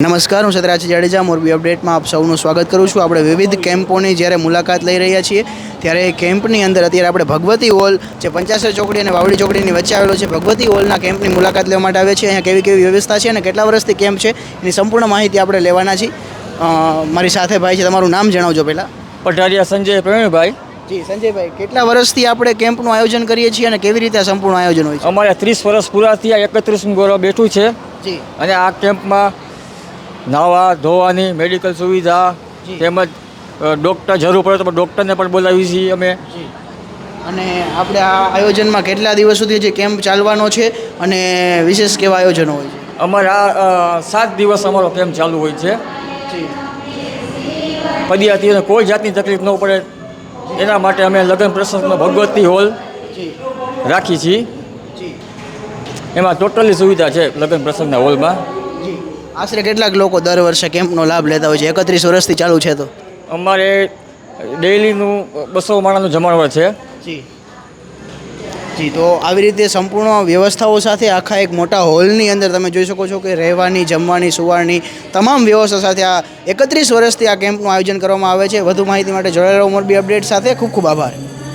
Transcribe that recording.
નમસ્કાર હું સતરાજ જાડેજા મોરબી અપડેટમાં આપ સૌનું સ્વાગત કરું છું. આપણે વિવિધ કેમ્પોની જ્યારે મુલાકાત લઈ રહ્યા છીએ ત્યારે એ કેમ્પની અંદર અત્યારે આપણે ભગવતી હોલ જે પંચાસર ચોકડી અને વાવડી ચોકડીની વચ્ચે આવેલો છે ભગવતી હોલના કેમ્પની મુલાકાત લેવા માટે આવે છે. અહીંયા કેવી કેવી વ્યવસ્થા છે અને કેટલા વર્ષથી કેમ્પ છે એની સંપૂર્ણ માહિતી આપણે લેવાના છીએ. મારી સાથે ભાઈ છે તમારું નામ જણાવજો પહેલાં. પઢારિયા સંજય પ્રવીણભાઈ. જી સંજયભાઈ કેટલા વર્ષથી આપણે કેમ્પનું આયોજન કરીએ છીએ અને કેવી રીતે સંપૂર્ણ આયોજન હોય છે? અમારે ત્રીસ વર્ષ પૂરા થયા એકત્રીસ ગૌરવ બેઠું છે. જી. અને આ કેમ્પમાં નાહવા ધોવાની મેડિકલ સુવિધા તેમજ ડૉક્ટર જરૂર પડે તો ડૉક્ટરને પણ બોલાવીએ છીએ અમે. અને આપણે આ આયોજનમાં કેટલા દિવસ સુધી જે કેમ્પ ચાલવાનો છે અને વિશેષ કેવા આયોજનો હોય છે? અમારા સાત દિવસ અમારો કેમ્પ ચાલુ હોય છે. પદયાત્રીઓને કોઈ જાતની તકલીફ ન પડે. એના માટે અમે લગ્ન પ્રસંગમાં ભગવતી હોલ રાખી છીએ. એમાં ટોટલી સુવિધા છે લગ્ન પ્રસંગના હોલમાં. આશરે કેટલાક લોકો દર વર્ષે કેમ્પનો લાભ લેતા હોય છે? એકત્રીસ વર્ષથી ચાલુ છે તો. અમારે ડેઈલીનું બસો માણાનું જમાડવા છે. જી. જી તો આવી રીતે સંપૂર્ણ વ્યવસ્થાઓ સાથે આખા એક મોટા હોલની અંદર તમે જોઈ શકો છો કે રહેવાની જમવાની સુવાની તમામ વ્યવસ્થા સાથે આ એકત્રીસ વર્ષથી આ કેમ્પનું આયોજન કરવામાં આવે છે. વધુ માહિતી માટે જોડાયેલો મોરબી અપડેટ સાથે ખૂબ ખૂબ આભાર.